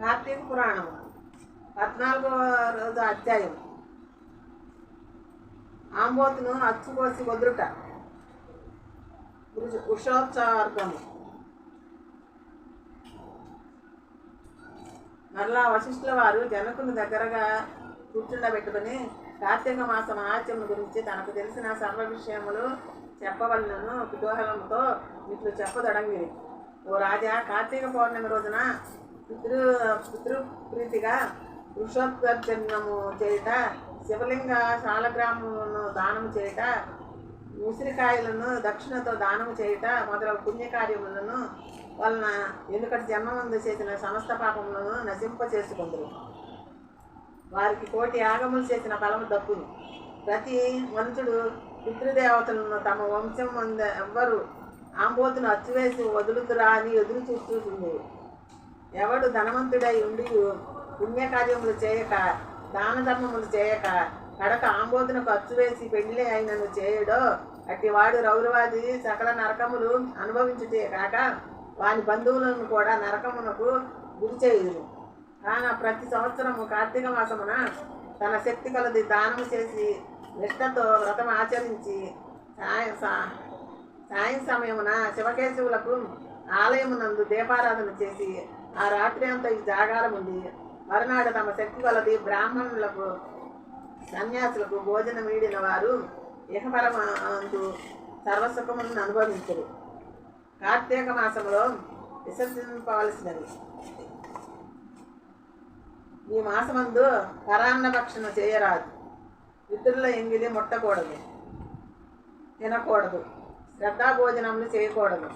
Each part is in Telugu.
కార్తీక పురాణం. పద్నాలుగవ రోజు అధ్యాయం. ఆంబోతును అచ్చుకోసి వదులుట. ఉష- మరలా వశిష్ఠుల వారు జనకుని దగ్గరగా కూర్చుండబెట్టుకుని కార్తీక మాస మహాత్యము గురించి తనకు తెలిసిన సర్వ విషయములు చెప్పవలనను కుతూహలంతో ఇట్లు చెప్పదొడంగిరి. ఓ రాజా కార్తీక పౌర్ణమి రోజున పితృ పితృప్రీతిగా వృషోత్గర్జనము చేయుట శివలింగ శాలగ్రామమును దానము చేయుట ఉసిరికాయలను దక్షిణతో దానము చేయుట మొదలగు పుణ్యకార్యములను వలన ఎందుకంటే జన్మమందు చేసిన సమస్త పాపములను నశింప చేసుకుందరు వారికి కోటి యాగములు చేసిన ఫలము దక్కును ప్రతి వంతుడు పితృదేవతలను తమ వంశం మంద ఎవ్వరు ఆంబోతును అచ్చువేసి వదులుతురా అని ఎదురు చూస్తుంది ఎవడు ధనవంతుడై ఉండి పుణ్యకార్యములు చేయక దాన ధర్మములు చేయక కడక ఆంబోతునకు అచ్చువేసి పెళ్ళి అయినను చేయడో అట్టివాడు రౌరవాది సకల నరకములు అనుభవించుటే కాక వాని బంధువులను కూడా నరకమునకు గురి చేయుదురు. కాన ప్రతి సంవత్సరము కార్తీక మాసమున తన శక్తి కలది దానం చేసి నిష్ఠతో వ్రతం ఆచరించి సాయ సాయం సమయమున శివకేశవులకు ఆలయమునందు దీపారాధన చేసి ఆ రాత్రి అంతా ఈ జాగారం ఉంది. మరునాడు తమ శక్తి కొలది బ్రాహ్మణులకు సన్యాసులకు భోజనం వీడిన వారు ఇహపరమందు సర్వసుఖములను అనుభవించరు. కార్తీక మాసంలో విసర్జింపవలసినది. ఈ మాసమందు పరాన్న భక్షణ చేయరాదు. ఇతరుల ఎంగిలి ముట్టకూడదు. తినకూడదు. శ్రద్ధాభోజనములు చేయకూడదు.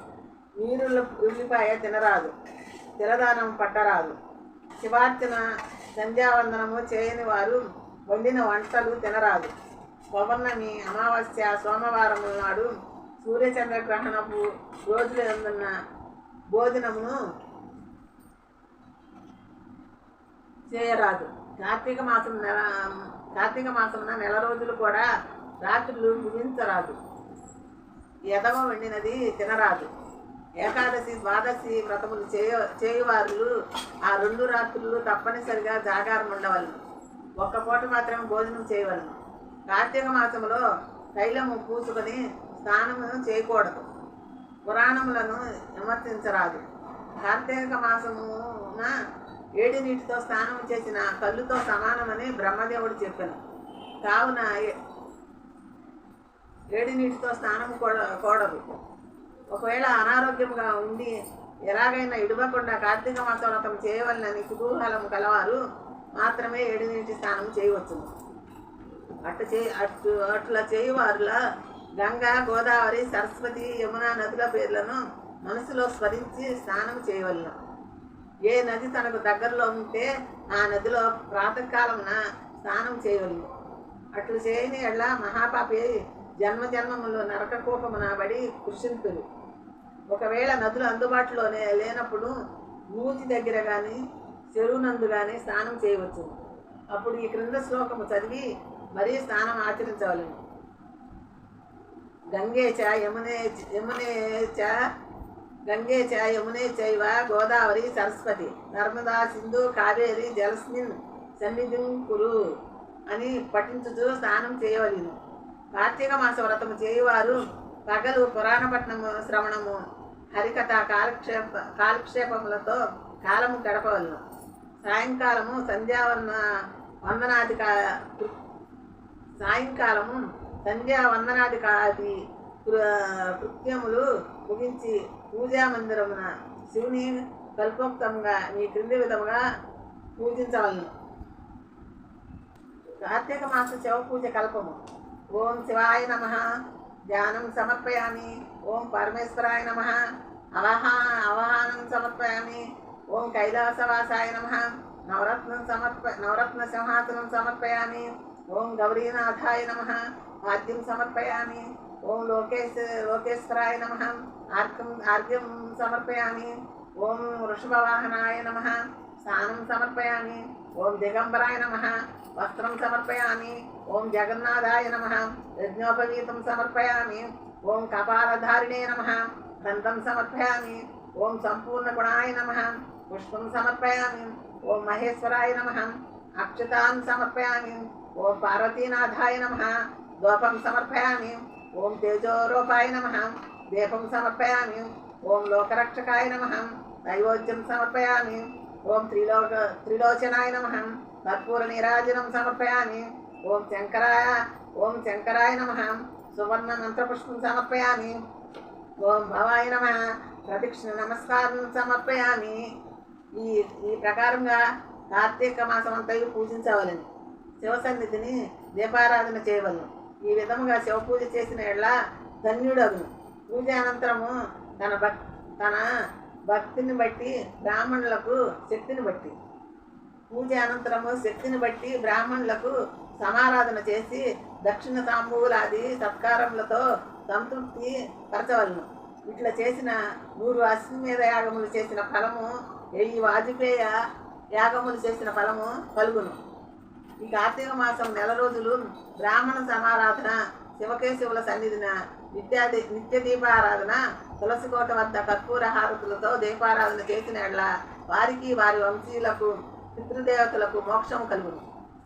నీరుల ఉల్లిపాయ తినరాదు. తిలదానం పట్టరాదు. శివార్చన సంధ్యావందనము చేయని వారు వండిన వంటలు తినరాదు. పౌర్ణమి అమావాస్య సోమవారం నాడు సూర్యచంద్రగ్రహణపు రోజులు ఎందున్న భోజనమును చేయరాదు. కార్తీక మాసం నెల కార్తీక మాసమున నెల రోజులు కూడా రాత్రులు ముగించరాదు. ఎదవ వండినది తినరాదు. ఏకాదశి ద్వాదశి వ్రతములు చేయ చేయువారులు ఆ రెండు రాత్రులు తప్పనిసరిగా జాగారం ఉండవలను. ఒక్క పూట మాత్రమే భోజనం చేయవలను. కార్తీక మాసంలో తైలము పూసుకొని స్నానము చేయకూడదు. పురాణములను విమర్శించరాదు. కార్తీక మాసమున ఏడి నీటితో స్నానం చేసిన కళ్ళుతో సమానమని బ్రహ్మదేవుడు చెప్పాను. కావున ఏ- నీటితో స్నానం కూడ- కూడదు. ఒకవేళ అనారోగ్యంగా ఉండి ఎలాగైనా ఇడవకుండా కార్తీక మాసం వ్రతం చేయవలనని కుతూహలం కలవారు మాత్రమే ఏడునీటి స్నానం చేయవచ్చు. అట్ట చే అటు అట్లా చేయువారులా గంగా గోదావరి సరస్వతి యమున నదుల పేర్లను మనసులో స్మరించి స్నానం చేయవలను. ఏ నది తనకు దగ్గరలో ఉంటే ఆ నదిలో ప్రాతకాలమున స్నానం చేయవలను. అట్లు చేయని ఎడ్ల మహాపాపి జన్మ జన్మములు నరక కోపమున బడి కృషింతులు ఒకవేళ నదులు అందుబాటులోనే లేనప్పుడు నూతి దగ్గర కానీ చెరువు నందు కానీ స్నానం చేయవచ్చు. అప్పుడు ఈ క్రింద శ్లోకము చదివి మరీ స్నానం ఆచరించవలను. గంగే చ యమునే యమునే చ గంగే చ యమునే చైవ గోదావరి సరస్వతి. నర్మదా సింధు కావేరి జలస్మిన్ సన్నిధిం కురు అని పఠించుతూ స్నానం చేయవలను. కార్తీక మాస వ్రతము చేయువారు పగలు పురాణపట్నము శ్రవణము హరికథ కాలక్షేప కాలక్షేపములతో కాలము గడపవలను. సాయంకాలము సంధ్యావన వందనాది కా సాయంకాలము సంధ్యా వందనాది కాది కృత్యములు ముగించి పూజా మందిరమున శివుని కల్పోక్తంగా మీ క్రింది విధముగా పూజించవలను. కార్తీక మాస శివ పూజ కల్పము. ఓం శివాయ నమ. ధ్యానం సమర్పయామి ఓం పరమేశ్వరాయ నమ అవహా అవహానం సమర్పయామి ఓం కైలాసవాసాయ నమ నవరత్నం సమర్ప నవరత్న సింహాసనం సమర్పయామి ఓం గౌరీనాథాయ నమ ఆద్యం సమర్పయామి ఓం లోకేశ్ లోకేశ్వరాయ నమ ఆర్కం ఆర్ఘ్యం సమర్పయామి ఓం వృషభవాహనాయ నమ స్నానం సమర్పయామి. ఓం దిగంబరాయ నమ. వస్త్రం సమర్పయామి. ఓం జగన్నాథాయ నమ. యజ్ఞోపవీతం సమర్పయామి. ఓం కపాలధారిణే నమ. దంతం సమర్పయామి. ఓం సంపూర్ణ గుణాయ నమ. పుష్పం సమర్పయామి. ఓం మహేశ్వరాయ నమ. అక్షతాన్ సమర్పయామి. ఓం పార్వతీనాథాయ నమ. దోపం సమర్పయామి. ఓం తేజోరూపాయ నమ. దీపం సమర్పయామి. ఓం లోకరక్షకాయ నమ. దైవోజ్యం సమర్పయామి. ఓం త్రిలోక త్రిలోచనాయ నమ. కర్పూర నీరాజనం సమర్పయామి. ఓం శంకరాయ ఓం శంకరాయ నమ. సువర్ణ మంత్రపుష్పం సమర్పయామి. ఓం భవాయ నమ. ప్రదక్షిణ నమస్కారం సమర్పయామి. ఈ ఈ ప్రకారంగా కార్తీక మాసం అంతయు పూజించవలను. శివ సన్నిధిని దీపారాధన చేయవలను. ఈ విధముగా శివ పూజ చేసిన ఎళ్ళ ధన్యుడగును. పూజ అనంతరము తన భక్ తన భక్తిని బట్టి బ్రాహ్మణులకు శక్తిని బట్టి. పూజ అనంతరము శక్తిని బట్టి బ్రాహ్మణులకు సమారాధన చేసి దక్షిణ తాంబూలాది సత్కారములతో సంతృప్తి పరచవలను. ఇట్లా చేసిన నూరు అశ్వమేధ యాగములు చేసిన ఫలము వెయ్యి వాజపేయ యాగములు చేసిన ఫలము కలుగును. ఈ కార్తీక మాసం నెల రోజులు బ్రాహ్మణ సమారాధన శివకేశవుల సన్నిధిన నిత్యాది నిత్య దీపారాధన తులసి కోట వద్ద కర్పూర హారతులతో దీపారాధన చేసిన వారికి వారి వంశీయులకు పితృదేవతలకు మోక్షం కలుగును.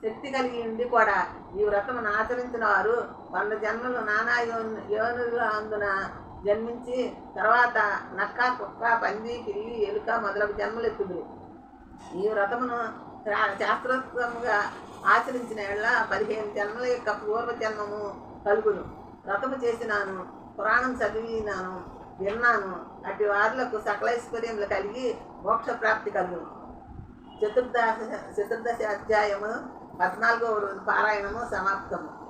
శక్తి కలిగి ఉండి కూడా ఈ వ్రతమును ఆచరించిన వారు వంద జన్మలు నానా యోనుల అందున జన్మించి తర్వాత నక్క కుక్క పంది పిల్లి ఎలుక మొదలగు జన్మలు ఎత్తుదురు ఈ వ్రతమును శా- ఆచరించిన ఎళ్ళ పదిహేను జన్మల యొక్క పూర్వజన్మము కలుగును. వ్రతము చేసినాను పురాణం చదివినాను విన్నాను. అటు వారులకు సకలైశ్వర్యములు కలిగి మోక్ష ప్రాప్తి కలుగు చతుర్దశ చతుర్దశ అధ్యాయము పద్నాలుగవ రోజు పారాయణము సమాప్తము.